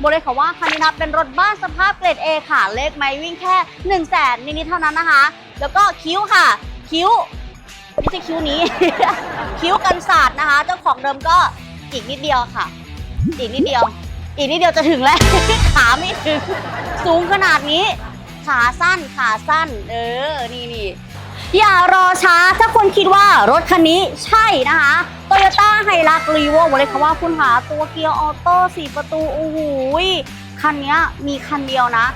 บอกเลยค่ะว่าคันนี้นะเป็นรถบ้านสภาพเกรด A ค่ะ เลขไม่วิ่งแค่1นึ่งแสนนิดๆเท่านั้นนะคะ แล้วก็คิ้วค่ะ คิ้วไม่ใช่คิ้วนี้ คิ้วกันศาสตร์นะคะ เจ้าของเดิมก็อีกนิดเดียวค่ะ อีกนิดเดียว อีกนิดเดียวจะถึงแล้ว ขาไม่ถึง สูงขนาดนี้ ขาสั้น ขาสั้น เออ นี่นี่อย่ารอช้า ถ้าคุณคิดว่ารถคันนี้ใช่นะคะ Toyota h i l u x r e v o บอกเลยค่ะว่าคุณหาตัวเกียร์ออโต้สี่ประตู โอ้โหยคันนี้มีคันเดียวนะ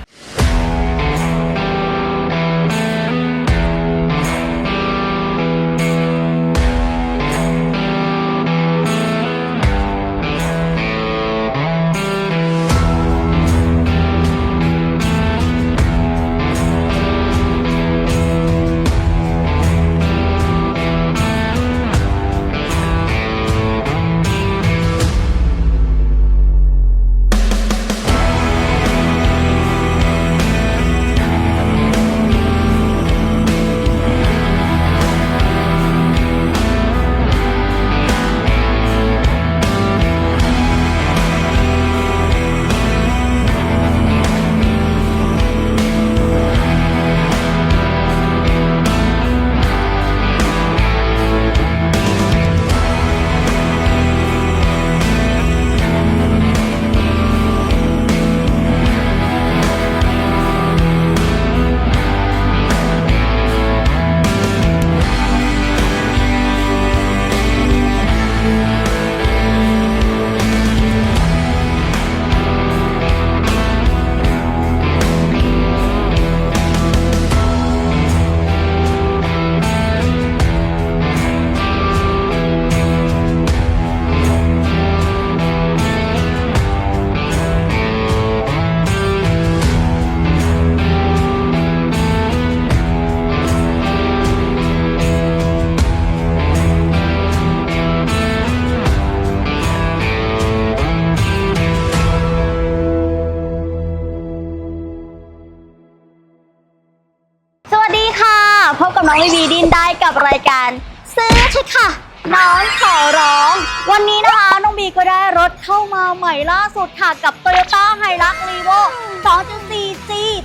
น้องขอร้อง วันนี้นะคะน้องบีก็ได้รถเข้ามาใหม่ล่าสุดค่ะกับ Toyota h i l u x r e v o 2.0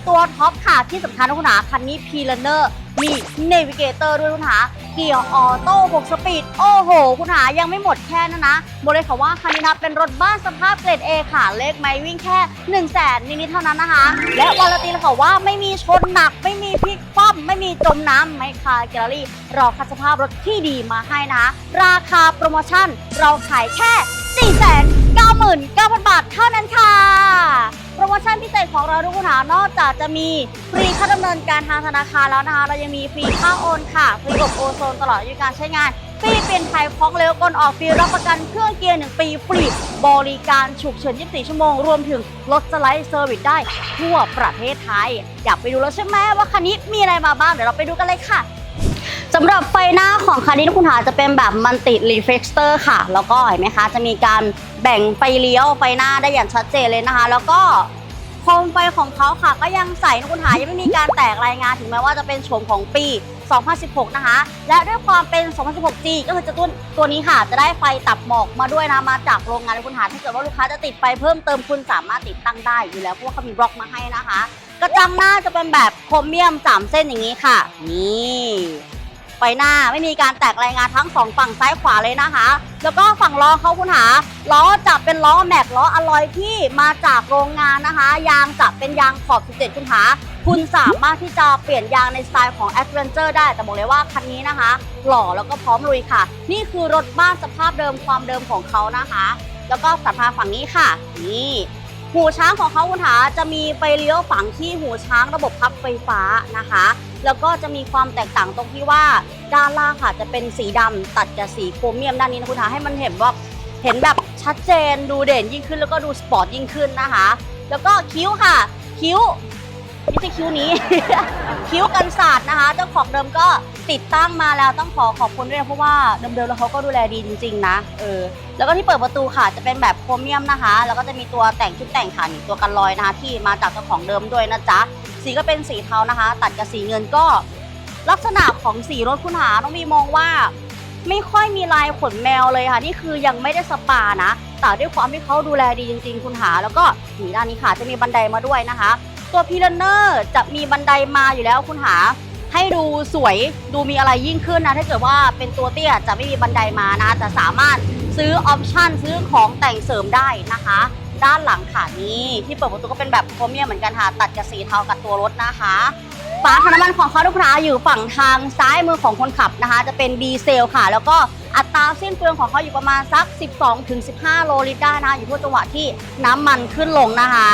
ตัวท็อปค่ะ ที่สำคัญนะคุณหาคันนี้ p l a n n e r มี Navigator ด้วยคุณหาเกียร์ออโต้6สปีด โอ้โห คุณหายังไม่หมดแค่นั้นนะบอกเลยค่ะว่าคันนี้นะเป็นรถบ้านสภาพเกรด A ค่ะ เลขไม่วิ่งแค่ 1 0 0 0 0แสนนิดๆเท่านั้นนะคะ และวาราตีเลยค่ะว่าไม่มีชนหนัก ไม่มีพลิกคว่ำไม่มีจมน้ำไม่คาแกลเลอรี่ รอคัดสภาพรถที่ดีมาให้นะ ราคาโปรโมชั่นเราขายแค่ 499,000 บาทเท่านั้นค่ะ โปรโมชั่นพิเศษของเราทุกคนหานอกจากจะมีฟรีค่าดำเนินการทางธนาคารแล้วนะคะ เรายังมีฟรีค่าโอนค่ะ ฟรีอบโอโซนตลอดอายุการใช้งาน ฟรีเปลี่ยนไทยพ้อมเร็วก่อนออกฟรีรับประกันเครื่องเกียร์1ปีฟรีบริการฉุกเฉิน 24 ชั่วโมง รวมถึงรถสไลด์เซอร์วิสได้ทั่วประเทศไทย อยากไปดูแล้วใช่ไหมว่าคันนี้มีอะไรมาบ้าง เดี๋ยวเราไปดูกันเลยค่ะ สำหรับไฟหน้าของคันนี้ทุกคุณหาจะเป็นแบบมันติรีเฟกเตอร์ค่ะ แล้วก็เห็นไหมคะ จะมีการแบ่งไฟเลี้ยวไฟหน้าได้อย่างชัดเจนเลยนะคะ แล้วก็โคมไฟของเขาค่ะ ก็ยังใสนะคุณหายังไม่มีการแตกรายงานถึงแม้ว่าจะเป็นโฉมของปี 2016 นะคะ และด้วยความเป็น 2016G ก็คือจะตัวตัวนี้ค่ะ จะได้ไฟตัดหมอกมาด้วยนะมาจากโรงงานคุณหาถ้าเกิดว่าลูกค้าจะติดไฟเพิ่มเติมคุณสามารถติดตั้งได้อยู่แล้วเพราะว่าเขามีบล็อกมาให้นะคะ กระจังหน้าจะเป็นแบบโครเมียม 3 เส้นอย่างนี้ค่ะ นี่ ไฟหน้าไม่มีการแตกรายงานทั้งสองฝั่งซ้ายขวาเลยนะคะ แล้วก็ฝั่งล้อเขาคุณหาล้อจะเป็นล้อแม็กล้ออลลอยที่มาจากโรงงานนะคะ ยางจะเป็นยางขอบ 17 คุณหาคุณสามารถที่จะเปลี่ยนยางในสไตล์ของ Adventure ได้ แต่บอกเลยว่าคันนี้นะคะ หล่อแล้วก็พร้อมลุยค่ะ นี่คือรถบ้านสภาพเดิมความเดิมของเขานะคะ แล้วก็สัมภาฝั่งนี้ค่ะ นี่หูช้างของเขาคุณหาจะมีไฟเลี้ยวฝังที่หูช้างระบบพับไฟฟ้านะคะ แล้วก็จะมีความแตกต่างตรงที่ว่าด้านล่างค่ะจะเป็นสีดำตัดกับสีโครเมียมด้านนี้นะคุณหาให้มันเห็นว่าเห็นแบบชัดเจนดูเด่นยิ่งขึ้นแล้วก็ดูสปอร์ตยิ่งขึ้นนะคะ แล้วก็คิ้วค่ะ คิ้วไม่ใช่คิ้วนี้ คิ้วกันศาสตร์นะคะ เจ้าของเดิมก็ติดตั้งมาแล้วต้องขอขอบคุณด้วยเพราะว่าเดิมๆแล้วเขาก็ดูแลดีจริง ๆ นะเออแล้วก็ที่เปิดประตูค่ะจะเป็นแบบโครเมียมนะคะ แล้วก็จะมีตัวแต่งชุดแต่งค่ะนี่ตัวกันรอยนะคะที่มาจากเจ้าของเดิมด้วยนะจ๊ะ สีก็เป็นสีเทานะคะ ตัดกับสีเงินก็ ลักษณะของสีรถคุณหาต้องมีมองว่า ไม่ค่อยมีลายขนแมวเลยค่ะ นี่คือยังไม่ได้สปานะแต่ด้วยความที่เขาดูแลดีจริง ๆ คุณหา แล้วก็นี่ด้านนี้ค่ะจะมีบันไดมาด้วยนะคะ ตัวพีลันเนอร์จะมีบันไดมาอยู่แล้วคุณหา ให้ดูสวยดูมีอะไรยิ่งขึ้นนะถ้าเกิดว่าเป็นตัวเตี้ยจะไม่มีบันไดมานะแต่สามารถซื้อออปชั่นซื้อของแต่งเสริมได้นะคะ ด้านหลังค่ะนี่ที่เปิดประตูก็เป็นแบบโครเมียมเหมือนกันค่ะ ตัดกับสีเทากับตัวรถนะคะฝาถังน้ำมันของเขาทุกค้าอยู่ฝั่งทางซ้ายมือของคนขับนะคะ จะเป็นดีเซลค่ะ แล้วก็อัตราสิ้นเปลืองของเขาอยู่ประมาณสัก 12-15 โลลิตรได้นะอยู่ทุกจังหวะที่น้ำมันขึ้นลงนะคะ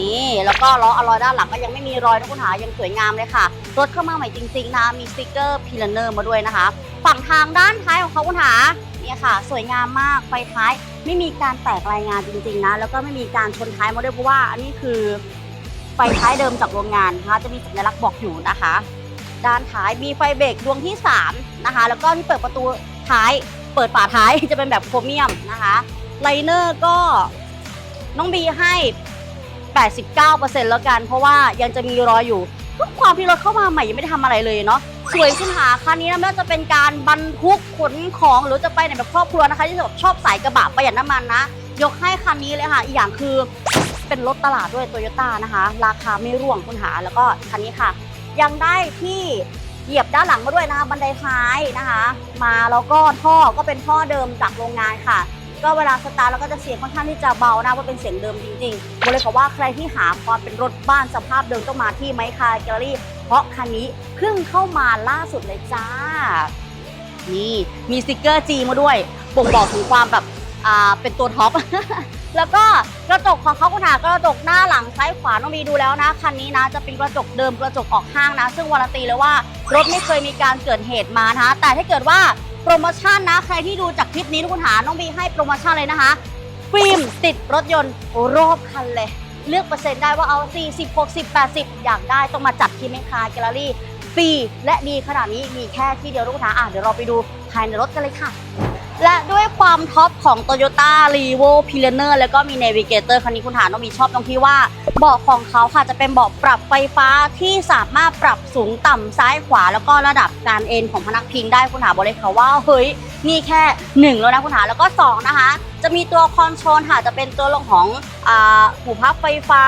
นี่แล้วก็ล้ออลลอยด้านหลังก็ยังไม่มีรอยนะคุณหายังสวยงามเลยค่ะ รถเข้ามาใหม่จริงๆนะมีสติกเกอร์พิลเนอร์มาด้วยนะคะ ฝั่งทางด้านท้ายของเขาคุณหาเนี่ยค่ะ สวยงามมากไฟท้าย ไม่มีการแตกรายงานจริงๆนะ แล้วก็ไม่มีการชนท้ายมาด้วยเพราะว่าอันนี้คือไฟท้ายเดิมจากโรงงานนะคะจะมีสัญลักษณ์บอกอยู่นะคะ ด้านท้ายมีไฟเบรกดวงที่3นะคะแล้วก็ที่เปิดประตูท้ายเปิดฝาท้ายจะเป็นแบบโครเมียมนะคะไลเนอร์ก็น้องบีให้ 89%แล้วกัน เพราะว่ายังจะมีรอยอยู่ทุกความที่รถเข้ามาใหม่ยังไม่ได้ทำอะไรเลยเนาะ สวยขึ้นหาคันนี้นะไม่ว่าจะเป็นการบรรทุกขนของหรือจะไปไหนแบบครอบครัวนะคะ ที่แบบชอบสายกระบะประหยัดน้ำมันนะ ยกให้คันนี้เลยค่ะ อีกอย่างคือเป็นรถตลาดด้วยโตโยต้านะคะ ราคาไม่ร่วงคุณหาแล้วก็คันนี้ค่ะ ยังได้ที่เหยียบด้านหลังมาด้วยนะคะบันไดท้ายนะคะ มาแล้วก็ท่อก็เป็นท่อเดิมจากโรงงานค่ะ ก็เวลาสตาร์ทแล้วก็จะเสียงค่อนข้างที่จะเบานะเพราเป็นเสียงเดิมจริงๆบอกเลยค่ะว่าใครที่หาความเป็นรถบ้านสภาพเดิมต้องมาที่ไมค์คาร์แกลลี่ เพราะคันนี้เพิ่งเข้ามาล่าสุดเลยจ้า นี่มีสติกเกอร์จีมาด้วยบ่งบอกถึงความแบบอ่าเป็นตัวท็อป แล้วก็กระจกของเขาคุณหากระจกหน้าหลังซ้ายขวาต้องมีดูแล้วนะคันนี้นะจะเป็นกระจกเดิมกระจกออกห้างนะ ซึ่งวารันตีเลยว่ารถไม่เคยมีการเกิดเหตุมานะคะแต่ถ้าเกิดว่าโปรโมชั่นนะใครที่ดูจากคลิปนี้ทุกคนหาน้องบีให้โปรโมชั่นเลยนะคะฟิล์มติดรถยนต์รอบคันเลย เลือกเปอร์เซ็นต์ได้ว่าเอา 40 60 80 อยากได้ต้องมาจัดที่แมคคาร์แกลเลอรี่ฟรีและดีขนาดนี้มีแค่ที่เดียวลูกคนหาอะเดี๋ยวเราไปดูภายในรถกันเลยค่ะ และด้วยความท็อปของ Toyota r e v o p i l i n e r แล้วก็มี Navigator คันนี้คุณหาน้องมีชอบตรงที่ว่าเบาะของเขาค่ะจะเป็นเบาะปรับไฟฟ้าที่สามารถปรับสูงต่ำซ้ายขวา แล้วก็ระดับการเอนของพนักพิงได้คุณหาบอกเลยค่ะว่าเฮ้ยนี่แค่หนึ่งแล้วนะคุณหาแล้วก็สองนะคะ จะมีตัวคอนโทรลค่ะจะเป็นตัวเรื่องของหูพับไฟฟ้า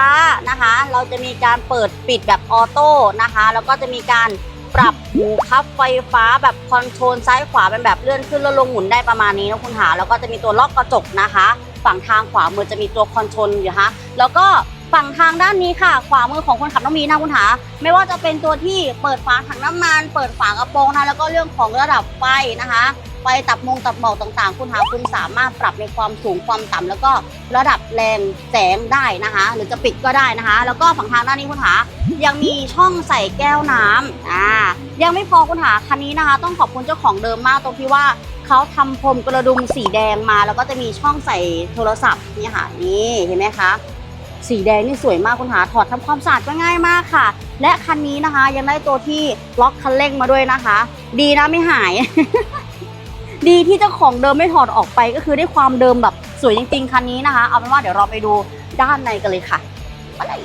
นะคะ เราจะมีการเปิดปิดแบบออโต้นะคะ แล้วก็จะมีการ ปรับหูพับไฟฟ้าแบบคอนโทรลซ้ายขวาเป็นแบบเลื่อนขึ้นแล้วลงหมุนได้ประมาณนี้นะคุณหา แล้วก็จะมีตัวล็อกกระจกนะคะ ฝั่งทางขวามือจะมีตัวคอนโทรลอยู่ฮะแล้วก็ฝั่งทางด้านนี้ค่ะ ขวามือของคนขับต้องมีนะคุณหา ไม่ว่าจะเป็นตัวที่เปิดฝาถังน้ำมัน เปิดฝากระโปรงนะแล้วก็เรื่องของระดับไฟนะคะ ไฟตับมงตับหมอกต่างๆ คุณหาคุณสามารถปรับในความสูงความต่ำแล้วก็ระดับแรงแสงได้นะคะ หรือจะปิดก็ได้นะคะ แล้วก็ฝั่งทางด้านนี้คุณหายังมีช่องใส่แก้วน้ำอ่ายังไม่พอคุณหาคันนี้นะคะ ต้องขอบคุณเจ้าของเดิมมากตรงที่ว่าเขาทำพรมกระดุมสีแดงมา แล้วก็จะมีช่องใส่โทรศัพท์นี่ค่ะนี่เห็นไหมคะสีแดงนี่สวยมากคุณหาถอดทำความสะอาดก็ง่ายมากค่ะ และคันนี้นะคะยังได้ตัวที่ล็อกคันเร่งมาด้วยนะคะ ดีนะไม่หาย ดีที่เจ้าของเดิมไม่ถอดออกไปก็คือได้ความเดิมแบบสวยจริงๆคันนี้นะคะ เอาเป็นว่าเดี๋ยวเราไปดูด้านในกันเลยค่ะไปเลย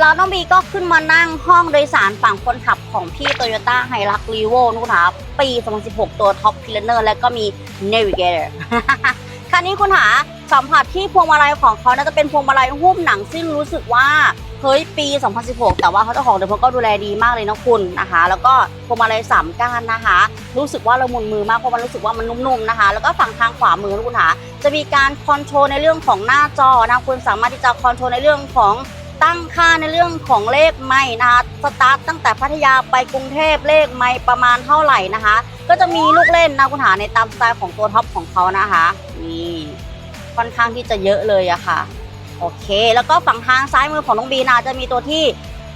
แล้วน้องบีก็ขึ้นมานั่งห้องโดยสารฝั่งคนขับของพี่ Toyota h i l u x r e v o นู่นนะคะปี 2016 ตัว Top p i l a n e r และก็มี Navigator คันนี้คุณหาสัมผัสที่พวงมาลัยของเขาน่าจะเป็นพวงมาลัยหุ้มหนังซึ่งรู้สึกว่า เฮ้ยปี 2016 แต่ว่าเขาเจ้าของเดิมเขาก็ดูแลดีมากเลยนะคุณนะคะ แล้วก็พวงมาลัยสามก้านนะคะ รู้สึกว่าละมุนมือมากเพราะมันรู้สึกว่ามันนุ่มๆนะคะ แล้วก็ฝั่งทางขวามือนะคุณคะจะมีการคอนโทรลในเรื่องของหน้าจอนะคุณสามารถที่จะคอนโทรลในเรื่องของตั้งค่าในเรื่องของเลขไม่นะคะสตาร์ทตั้งแต่พัทยาไปกรุงเทพเลขไม่ประมาณเท่าไหร่นะคะ ก็จะมีลูกเล่นนะคุณหาในตามสไตล์ของตัวท็อปของเขานะคะนี่ค่อนข้างที่จะเยอะเลยอะค่ะ โอเค แล้วก็ฝั่งทางซ้ายมือของน้องบีนาจะมีตัวที่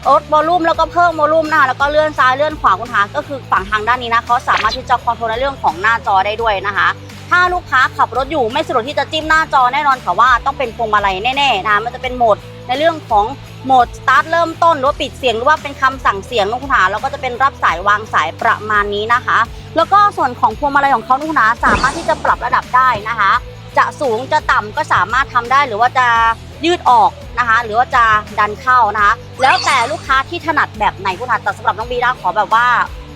ลดวอลลุ่มแล้วก็เพิ่มวอลลุ่มนะคะแล้วก็เลื่อนซ้ายเลื่อนขวาคุณหาก็คือฝั่งทางด้านนี้นะเขาสามารถที่จะคอนโทรลในเรื่องของหน้าจอได้ด้วยนะคะ ถ้าลูกค้าขับรถอยู่ไม่สะดวกที่จะจิ้มหน้าจอแน่นอนค่ะว่าต้องเป็นพวงมาลัยแน่ๆนะคะมันจะเป็นโหมดในเรื่องของโหมดสตาร์ทเริ่มต้นหรือว่าปิดเสียงหรือว่าเป็นคำสั่งเสียงนะคุณหาแล้วก็จะเป็นรับสายวางสายประมาณนี้นะคะ แล้วก็ส่วนของพวงมาลัยของเขานะคุณหาสามารถที่จะปรับระดับได้นะคะ จะสูงจะต่ำก็สามารถทำได้หรือว่าจะ ยืดออกนะคะ หรือว่าจะดันเข้านะคะ แล้วแต่ลูกค้าที่ถนัดแบบไหนคุณหาแต่สำหรับน้องบีนะขอแบบว่า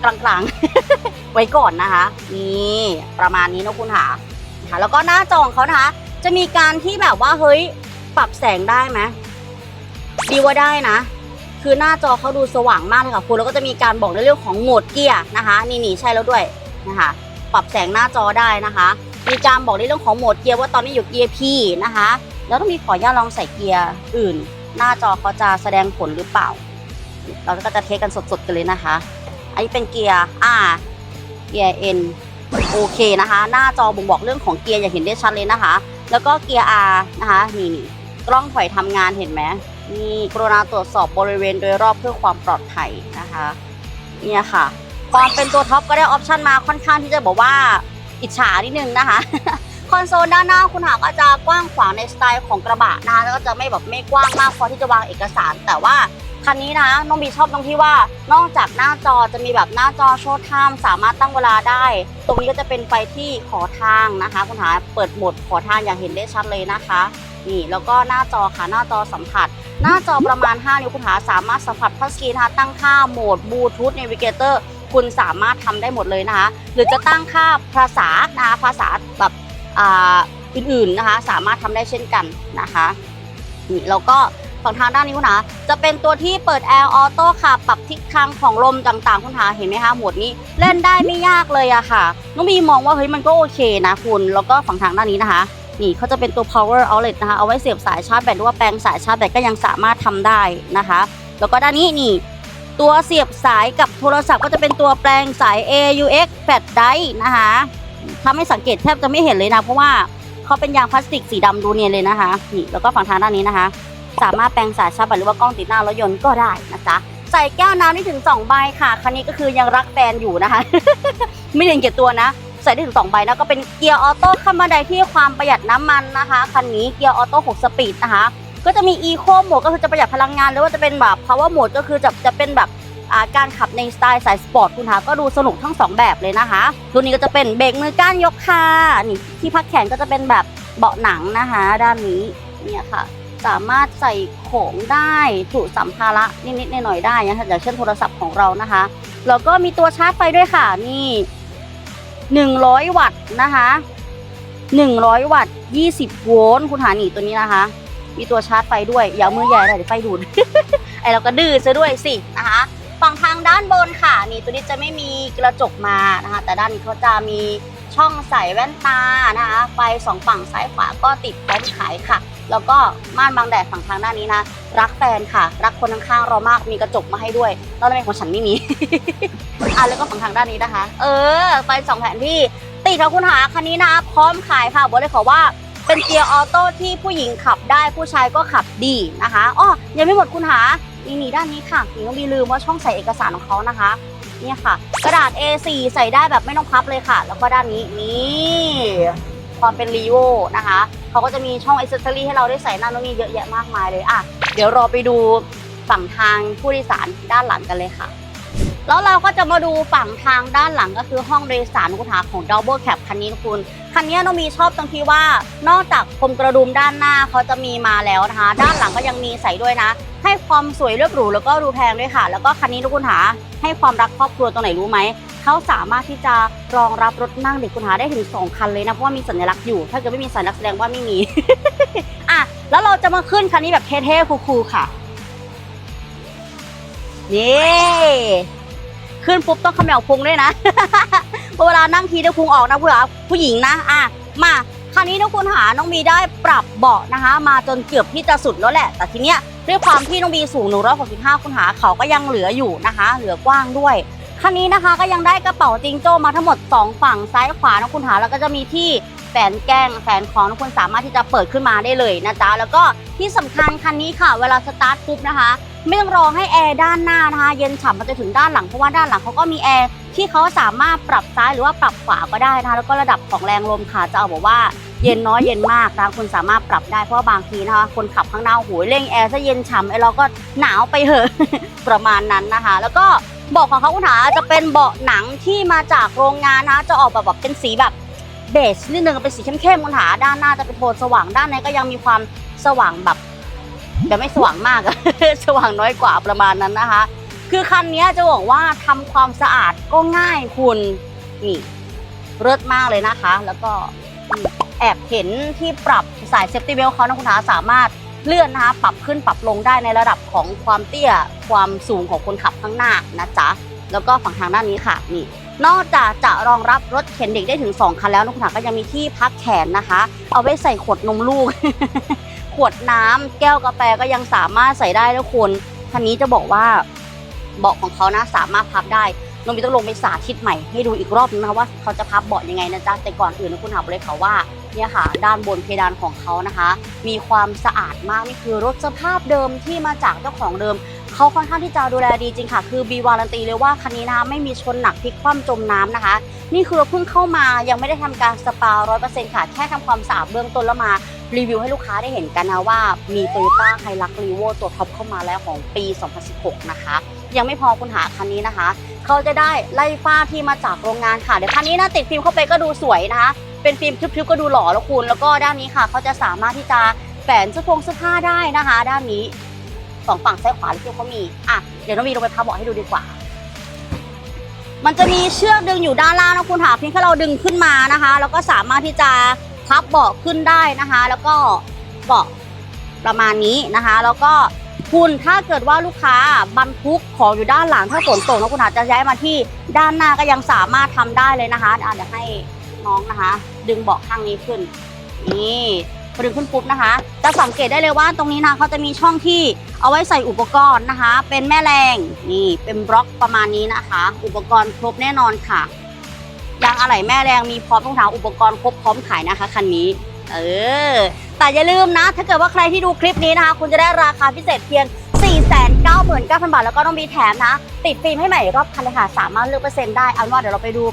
กลางๆ ไว้ก่อนนะคะนี่ประมาณนี้นะคุณหาค่ะแล้วก็หน้าจอของเขานะคะ จะมีการที่แบบว่าเฮ้ยปรับแสงได้ไหมดีว่าได้นะ คือหน้าจอเขาดูสว่างมากเลยค่ะคุณแล้วก็จะมีการบอกในเรื่องของโหมดเกียร์นะคะ นี่นี่ใช่แล้วด้วยนะคะ ปรับแสงหน้าจอได้นะคะ มีการบอกในเรื่องของโหมดเกียร์ว่าตอนนี้อยู่เกียร์ P นะคะ แล้วต้องมีขออนุญาตลองใส่เกียร์อื่น หน้าจอเขาจะแสดงผลหรือเปล่า เราก็จะเทสกันสดๆกันเลยนะคะ อันนี้เป็นเกียร์ R เกียร์ N โอเคนะคะ หน้าจอบ่งบอกเรื่องของเกียร์อย่างเห็นได้ชัดเลยนะคะ แล้วก็เกียร์ R นะคะนี่นี่กล้องถอยทำงานเห็นไหมนี่กรุณาตรวจสอบบริเวณโดยรอบเพื่อความปลอดภัยนะคะเนี่ยค่ะความเป็นตัวท็อปก็ได้ออปชันมาค่อนข้างที่จะบอกว่าอิจฉานิดนึงนะคะ คอนโซลด้านหน้าคุณหาก็จะกว้างขวางในสไตล์ของกระบะนะคะแล้วก็จะไม่แบบไม่กว้างมากพอที่จะวางเอกสาร แต่ว่าคันนี้นะน้องบีชอบตรงที่ว่านอกจากหน้าจอจะมีแบบหน้าจอโชว์ไทม์สามารถตั้งเวลาได้ ตรงนี้ก็จะเป็นไฟที่ขอทางนะคะ คุณหาเปิดโหมดขอทางอย่างเห็นได้ชัดเลยนะคะนี่แล้วก็หน้าจอค่ะหน้าจอสัมผัส หน้าจอประมาณ 5 นิ้วคุณหาสามารถสัมผัสทัชสกรีนะคะตั้งค่าโหมดบลูทูธเนวิเกเตอร์คุณสามารถทำได้หมดเลยนะคะ หรือจะตั้งค่าภาษานะคะภาษาแบบ อื่นๆนะคะสามารถทำได้เช่นกันนะคะนี่แล้วก็ฝั่งทางด้านนี้คุณหาจะเป็นตัวที่เปิดแอร์ออโต้ค่ะปรับทิศทางของลมต่างๆ คุณหาเห็นไหมคะหมวดนี้เล่นได้ไม่ยากเลยอะค่ะน้องมีมองว่าเฮ้ยมันก็โอเคนะคุณแล้วก็ฝั่งทางด้านนี้นะคะ นี่เขาจะเป็นตัว power outlet นะคะเอาไว้เสียบสายชาร์จแบตหรือว่าแปลงสายชาร์จแบตก็ยังสามารถทำได้นะคะ แล้วก็ด้านนี้นี่ตัวเสียบสายกับโทรศัพท์ก็จะเป็นตัวแปลงสาย AUX แฟลชไดร์นะคะ ถ้าไม่สังเกตแทบจะไม่เห็นเลยนะ เพราะว่าเขาเป็นยางพลาสติกสีดำดูเนียนเลยนะคะนี่แล้วก็ฝั่งทางด้านนี้นะคะ สามารถแปลงสายชาร์จหรือว่ากล้องติดหน้ารถยนต์ก็ได้นะจ๊ะใส่แก้วน้ำได้ถึง2ใบค่ะคันนี้ก็คือยังรักแฟนอยู่นะคะ ไม่เห็นเกียรตัวนะ ใส่ได้ถึง2ใบแล้วก็เป็นเกียร์ออโต้ขั้นบันไดที่ความประหยัดน้ำมันนะคะคันนี้เกียร์ออโต้6สปีดนะคะก็จะมีอีโคโหมดก็คือจะประหยัดพลังงานหรือว่าจะเป็นแบบ power mode ก็คือจะจะเป็นแบบ การขับในสไตล์สายสปอร์ตคุณคะก็ดูสนุกทั้ง 2 แบบเลยนะคะตัวนี้ก็จะเป็นเบรกมือก้านยกค่ะนี่ที่พักแขนก็จะเป็นแบบเบาะหนังนะคะ ด้านนี้เนี่ยค่ะ สามารถใส่ของได้ถูสัมภาระนิดๆหน่อยๆได้นะคะอย่างเช่นโทรศัพท์ของเรานะคะแล้วก็มีตัวชาร์จไฟด้วยค่ะนี่100 วัตต์นะคะ100 วัตต์20 โวลต์คุณหานี่ตัวนี้นะคะ มีตัวชาร์จไฟด้วยอย่ามือใหญ่เลยเดี๋ยไฟดูดไอเราก็ดื้อซะด้วยสินะคะ ฝั่งทางด้านบนค่ะ นี่ตัวนี้จะไม่มีกระจกมานะคะ แต่ด้านนี้เขาจะมีช่องใส่แว่นตานะคะไฟสองฝั่งซ้ายขวาก็ติดพร้อมขายค่ะ แล้วก็ม่านบังแดดฝั่งทางด้านนี้นะ รักแฟนค่ะ รักคนข้างๆเรามากมีกระจกมาให้ด้วยแล้วทำไมของฉันไม่มีอะแล้วก็ฝั่งทางด้านนี้นะคะ เออไฟสองแผนที่ติดค่ะคุณหาคันนี้นะพร้อมขายค่ะบอกเลยขอว่าเป็นเกียร์ออโต้ที่ผู้หญิงขับได้ผู้ชายก็ขับดีนะคะอ้อยังไม่หมดคุณหา นี่นี่ด้านนี้ค่ะนี่ต้องมีลืมว่าช่องใส่เอกสารของเขานะคะ เนี่ยค่ะ กระดาษ A4 ใส่ได้แบบไม่ต้องพับเลยค่ะ แล้วก็ด้านนี้นี่ความเป็นรีโวนะคะเขาก็จะมีช่องอิสเซอรี่ให้เราได้ใส่นั่นนู่นนี่เยอะแยะมากมายเลยอะเดี๋ยวรอไปดูฝั่งทางผู้โดยสารด้านหลังกันเลยค่ะ แล้วเราก็จะมาดูฝั่งทางด้านหลังก็คือห้องโดยสารคุณหาของ Double Cab คันนี้นคุณ คันนี้น้องมีชอบตรงที่ว่านอกจากพรมกระดุมด้านหน้าเขาจะมีมาแล้วนะคะ ด้านหลังก็ยังมีใส่ด้วยนะ ให้ความสวยเรียบหรูแล้วก็ดูแพงด้วยค่ะ แล้วก็คันนี้ทุกคุณหาให้ความรักครอบครัวตรงไหนรู้ไหมเขาสามารถที่จะรองรับรถนั่งเด็กคุณหาได้ถึง 2 คันเลยนะเพราะว่ามีสัญลักษณ์อยู่ ถ้าเกิดไม่มีสัญลักษณ์แสดงว่าไม่มีอะแล้วเราจะมาขึ้นคันนี้แบบเท่ๆคูลๆค่ะนี่ขึ้นปุ๊บต้องเขมวพุงด้วยนะเพราะเวลานั่งทีเดี๋ยวพุงออกนะเพื่อผู้หญิงนะอะมาคราวนี้น้องคุณหาน้องมีได้ปรับเบาะนะคะ มาจนเกือบที่จะสุดแล้วแหละ แต่ทีเนี้ย ด้วยความที่น้องบีสูง 165คุณหาเขาก็ยังเหลืออยู่นะคะ เหลือกว้างด้วยคันนี้นะคะก็ยังได้กระเป๋าจิงโจ้มาทั้งหมด 2 ฝั่งซ้ายขวานะคุณหาแล้วก็จะมีที่แฝนแกล้งแฝนของนะคุณสามารถที่จะเปิดขึ้นมาได้เลยนะจ๊ะแล้วก็ที่สำคัญคันนี้ค่ะ เวลาสตาร์ทปุ๊บนะคะไม่ต้องรอให้แอร์ด้านหน้านะคะเย็นฉ่ำมาจนถึงด้านหลังเพราะว่าด้านหลังเขาก็มีแอร์ที่เขาสามารถปรับซ้ายหรือว่าปรับขวาก็ได้นะคะแล้วก็ระดับของแรงลมค่ะจะเอาบอกว่า เย็นน้อยเย็นมากนะคุณสามารถปรับได้เพราะว่าบางทีนะคะ คนขับข้างหน้าโอ้โหเร่งแอร์ซะเย็นฉ่ำไอเราก็หนาวไปเหอะประมาณนั้นนะคะ แล้วก็เบาะของเขาคุณหาจะเป็นเบาะหนังที่มาจากโรงงานนะจะออกแบบแบบเป็นสีแบบเบสนิดนึงเป็นสีเข้มๆคุณหาด้านหน้าจะเป็นโทนสว่างด้านในก็ยังมีความสว่างแบบแต่ไม่สว่างมากสว่างน้อยกว่าประมาณนั้นนะคะ คือคันนี้จะบอกว่าทำความสะอาดก็ง่ายคุณนี่เลิศมากเลยนะคะ แล้วก็ แอบเห็นที่ปรับสายเซฟตี้เบลเขานะคุณขาสามารถเลื่อนนะคะปรับขึ้นปรับลงได้ในระดับของความเตี้ยความสูงของคนขับข้างหน้านะจ๊ะแล้วก็ฝั่งทางด้านนี้ค่ะนี่นอกจากจะรองรับรถเข็นเด็กได้ถึง 2 คันแล้วนะคุณขาก็ยังมีที่พักแขนนะคะ เอาไว้ใส่ขวดนมลูก ขวดน้ำแก้วกาแฟก็ยังสามารถใส่ได้แล้วคุณคันนี้จะบอกว่าเบาะของเขานะสามารถพับได้ น้องมีต้องลงไปสาธิตใหม่ให้ดูอีกรอบนึงนะคะว่าเขาจะพับเบาะยังไงนะจ๊ะแต่ก่อนอื่นนะคุณหาเลยค่ะว่าเนี่ยค่ะ ด้านบนเพดานของเขานะคะ มีความสะอาดมากนี่คือรถสภาพเดิมที่มาจากเจ้าของเดิมเขาค่อนข้างที่จะดูแลดีจริงค่ะ คือบีวารันตีเลยว่าคันนี้นะคะไม่มีชนหนักพลิกคว่ำจมน้ำนะคะ นี่คือเราเพิ่งเข้ามายังไม่ได้ทำการสปาร้อยเปอร์เซ็นต์ค่ะ แค่ทำความสะอาดเบื้องต้นแล้วมารีวิวให้ลูกค้าได้เห็นกันนะว่ามีโตโยต้าไฮรักรีโวตัวท็อปเข้ามาแล้วของปี 2016 นะคะ ยังไม่พอคุณหาคันนี้นะคะ เขาจะได้ไล่ฝ้าที่มาจากโรงงานค่ะ เดี๋ยวคันนี้นะติดฟิล์มเข้าไปก็ดูสวยนะคะ เป็นฟิล์มทึบๆก็ดูหล่อแล้วคุณ แล้วก็ด้านนี้ค่ะ เขาจะสามารถที่จะแฝนเสื้อผงเสื้อผ้าได้นะคะ ด้านนี้สองฝั่งซ้ายขวาที่เขามีอะเดี๋ยวน้องมีลงไปพับเบาะให้ดูดีกว่า มันจะมีเชือกดึงอยู่ด้านล่างนะคุณหาเพียงแค่เราดึงขึ้นมานะคะ แล้วก็สามารถที่จะพับเบาะขึ้นได้นะคะ แล้วก็เบาะประมาณนี้นะคะ แล้วก็ คุณถ้าเกิดว่าลูกค้าบรรทุกของอยู่ด้านหลังถ้าฝนตกนะคุณอาจจะย้ายมาที่ด้านหน้าก็ยังสามารถทำได้เลยนะคะอะเดี๋ยวให้น้องนะคะ ดึงเบาะข้างนี้ขึ้นนี่พอดึงขึ้นปุ๊บนะคะ จะสังเกตได้เลยว่าตรงนี้นะเขาจะมีช่องที่เอาไว้ใส่อุปกรณ์นะคะ เป็นแม่แรงนี่เป็นบล็อกประมาณนี้นะคะ อุปกรณ์ครบแน่นอนค่ะยางอะไหล่แม่แรงมีพร้อมรองเท้าอุปกรณ์ครบพร้อมขายนะคะคันนี้ เออ แต่อย่าลืมนะ ถ้าเกิดว่าใครที่ดูคลิปนี้นะคะ คุณจะได้ราคาพิเศษเพียง 499,000 บาท แล้วก็ต้องมีแถมนะ ติดฟิล์มให้ใหม่รอบคันเลยค่ะ สามารถเลือกเปอร์เซ็นต์ได้เอาเป็นว่าเดี๋ยวเราไปดู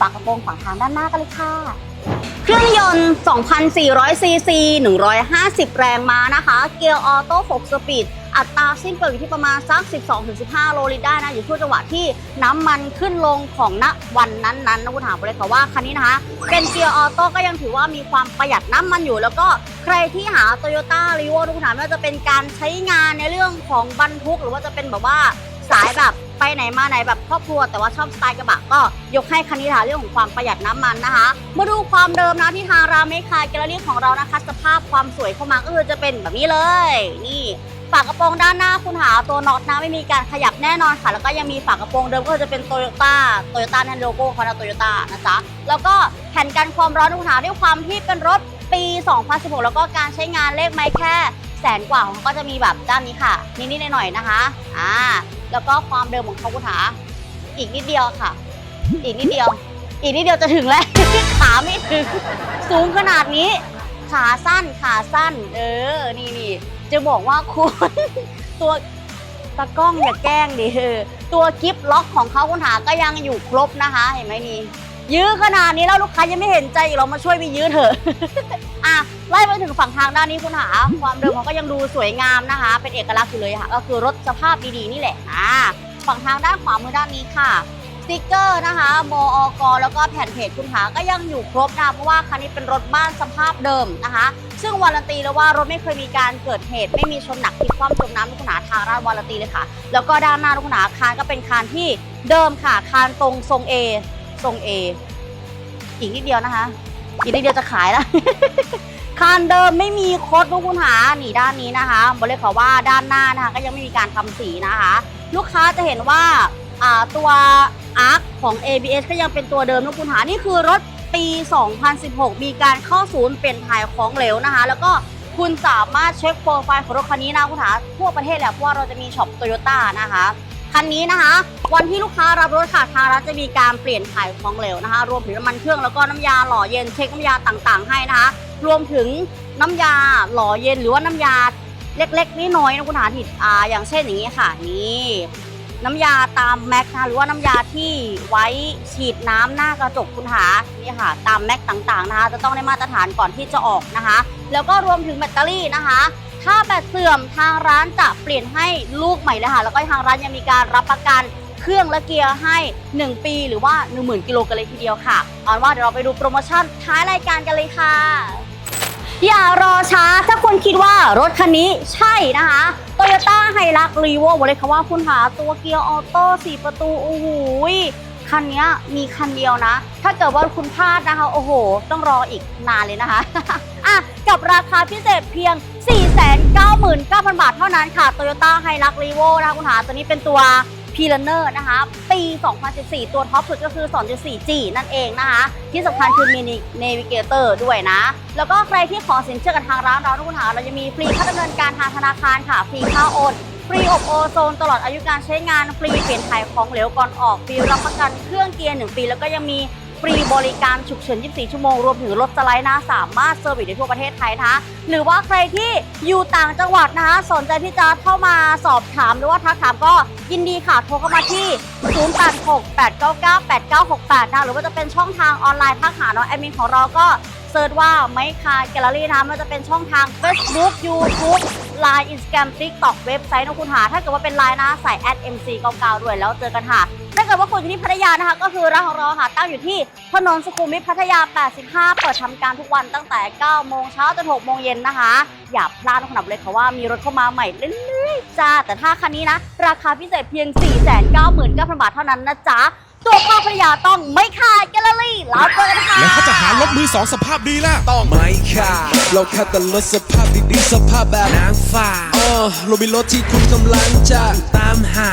ฝากระโปรงฝั่งทางด้านหน้ากันเลยค่ะ เครื่องยนต์ 2,400ซีซี150 แรงม้านะคะ เกียร์ออโต้6สปีด อัตราสิ้นเปลืองอยู่ที่ประมาณสัก 12-15 โลลิตรได้นะ อยู่ช่วงจังหวะที่น้ำมันขึ้นลงของณวันนั้นๆนะคุณถามไปเลยค่ะว่าคันนี้นะคะ เป็นเกียร์ออโต้ก็ยังถือว่ามีความประหยัดน้ำมันอยู่ แล้วก็ใครที่หา Toyota r e v o ทุกท่านไม่ว่าจะเป็นการใช้งานในเรื่องของบรรทุก หรือว่าจะเป็นแบบว่าสายแบบไปไหนมาไหนแบบครอบครัวแต่ว่าชอบสไตล์กระบะก็ยกให้คันนี้ค่ะเรื่องของความประหยัดน้ำมันนะคะ มาดูความเดิมนะที่ทางราเมคาแกลเลอรี่ของเรานะคะ สภาพความสวยเข้ามาก็คือจะเป็นแบบนี้เลย นี่ ฝากระโปรงด้านหน้าคุณหาตัวน็อตนะไม่มีการขยับแน่นอนค่ะ แล้วก็ยังมีฝากระโปรงเดิมก็จะเป็นโตโยต้าโตโยต้านั่นโลโก้เขานะโตโยต้านะจ๊ะแล้วก็แผ่นกันความร้อนคุณหาด้วยความที่เป็นรถปี 2016 แล้วก็การใช้งานเลขไม้แค่แสนกว่าของก็จะมีแบบด้านนี้ค่ะนิดๆหน่อยๆนะคะอ่าแล้วก็ความเดิมของเขาคุณหาอีกนิดเดียวค่ะ อีกนิดเดียว อีกนิดเดียวจะถึงแล้วขาไม่ถึงสูงขนาดนี้ ขาสั้นขาสั้น เออ นี่นี่จะบอกว่าคุณ ตัวตะกล้องอย่าแกล้งดิเออตัวกิฟล็อกของเขาคุณหาก็ยังอยู่ครบนะคะ เห็นไหมนี่ ยื้อขนาดนี้แล้วลูกค้ายังไม่เห็นใจอีกเรามาช่วยไปยื้อเถอะอะไล่ไปถึงฝั่งทางด้านนี้คุณหา ความเดิมเขาก็ยังดูสวยงามนะคะ เป็นเอกลักษณ์อยู่เลยค่ะ ก็คือรถสภาพดีๆนี่แหละอ่าฝั่งทางด้านขวามือด้านนี้ค่ะ สติกเกอร์นะคะมอกแล้วก็แผ่นเพจคุณหาก็ยังอยู่ครบนะเพราะว่าคันนี้เป็นรถบ้านสภาพเดิมนะคะ ซึ่งวารันตีแล้วว่ารถไม่เคยมีการเกิดเหตุ ไม่มีชนหนักพลิกคว่ำจมน้ำทุกขนาทางด้านวารันตีเลยค่ะ แล้วก็ด้านหน้าทุกขนาคานก็เป็นคานที่เดิมค่ะคานตรงทรง A ทรง A อีกนิดเดียวนะคะ อีกนิดเดียวจะขายแล้วคานเดิมไม่มีโคดทุกคุณหาหนีด้านนี้นะคะบอกเลยค่ะว่าด้านหน้านะคะก็ยังไม่มีการทำสีนะคะ ลูกค้าจะเห็นว่าตัว อาร์คของ ABS ก็ยังเป็นตัวเดิมนะคุณหา นี่คือรถปี 2016 มีการเข้าศูนย์เปลี่ยนถ่ายของเหลวนะคะ แล้วก็คุณสามารถเช็คโปรไฟล์ของรถคันนี้นะคุณหาทั่วประเทศแหละเพราะว่าเราจะมีช็อปโตโยต้านะคะคันนี้นะคะ วันที่ลูกค้ารับรถค่ะทางร้านจะมีการเปลี่ยนถ่ายของเหลวนะคะ รวมถึงน้ำมันเครื่องแล้วก็น้ำยาหล่อเย็นเช็คน้ำยาต่างๆ ให้นะคะ รวมถึงน้ำยาหล่อเย็นหรือว่าน้ำยาเล็กๆน้อยๆนะคุณหาที่อ่าอย่างเช่นอย่างนี้ค่ะนี่ น้ำยาตามแม็กนะคะหรือว่าน้ำยาที่ไว้ฉีดน้ำหน้ากระจกคุณหานี่ค่ะตามแม็กต่างๆนะคะจะต้องได้มาตรฐานก่อนที่จะออกนะคะ แล้วก็รวมถึงแบตเตอรี่นะคะ ถ้าแบตเสื่อมทางร้านจะเปลี่ยนให้ลูกใหม่เลยค่ะแล้วก็ทางร้านยังมีการรับประกันเครื่องและเกียร์ให้ 1 ปีหรือว่า 10,000 กิโลกันเลยทีเดียวค่ะเอานว่าเดี๋ยวเราไปดูโปรโมชั่นท้ายรายการกันเลยค่ะ อย่ารอช้าถ้าคุณคิดว่ารถคันนี้ใช่นะคะโตโยต้าไฮรักลีโวบอกเลยค่ะว่าคุณหาตัวเกียร์ออโต้4ประตูโอ้โหคันนี้มีคันเดียวนะ ถ้าเกิดว่าคุณพลาดนะคะ โอ้โห ต้องรออีกนานเลยนะคะอะกับราคาพิเศษเพียง 499,000 บาทเท่านั้นค่ะ Toyota Hilux Revo นะคะคุณหาตัวนี้เป็นตัว p l a n e r นะคะ ปี 2014 ตัวท็อปสุดก็คือ 2.4G นั่นเองนะคะ ที่สำคัญคือมี Navigator ด้วยนะ แล้วก็ใครที่ขอสินเชื่อกับทางร้านเราทุกคนหาเราจะมีฟรีค่าดำเนินการทางธนาคารค่ะ ฟรีค่าโอน ฟรีอบโอโซนตลอดอายุการใช้งาน ฟรีเปลี่ยนถ่ายของเหลวก่อนออก ฟรีรับประกันเครื่องเกียร์ 1 ปี แล้วก็ยังมี รีบริการฉุกเฉิน 24 ชั่วโมง รวมถึงรถสไลด์นะสามารถเซอร์วิสได้ทั่วประเทศไทยนะคะหรือว่าใครที่อยู่ต่างจังหวัดนะคะสนใจที่จะเข้ามาสอบถามหรือว่าทักถามก็ยินดีค่ะ โทรเข้ามาที่ 0868998968 นะหรือว่าจะเป็นช่องทางออนไลน์ทักหาเนาะแอดมินของเราก็เซิร์ชว่าไมคาแกลเลอรี่นะมันจะเป็นช่องทาง Facebook YouTube Line Instagram TikTok เว็บไซต์นะคุณหา ถ้าเกิดว่าเป็น Line นะใส่ @mc99 ด้วยแล้วเจอกันค่ะ ถ้าเกิดว่าคุณอยู่ที่พัทยานะคะ ก็คือร้านของเราค่ะตั้งอยู่ที่ถนนสุขุมวิทพัทยา 85 เปิดทำการทุกวันตั้งแต่ 9 โมงเช้าจน 6 โมงเย็นนะคะ อย่าพลาดนะคุณนับเลยค่ะว่ามีรถเข้ามาใหม่เรื่อยๆจ้า แต่ถ้าคันนี้นะ ราคาพิเศษเพียง 499,000 บาทเท่านั้นนะจ๊ะตัวเข้าพัทยาต้องไม่ขาดแกลเลอรี่แล้วเจอกันค่ะแล้วถ้าจะหารถมือสองสภาพดีล่ะต้องไม่ค่ะเราคัดแต่รถสภาพดีๆสภาพแบบนางฟ้าเออเรามีรถที่คุณกำลังจะตามหา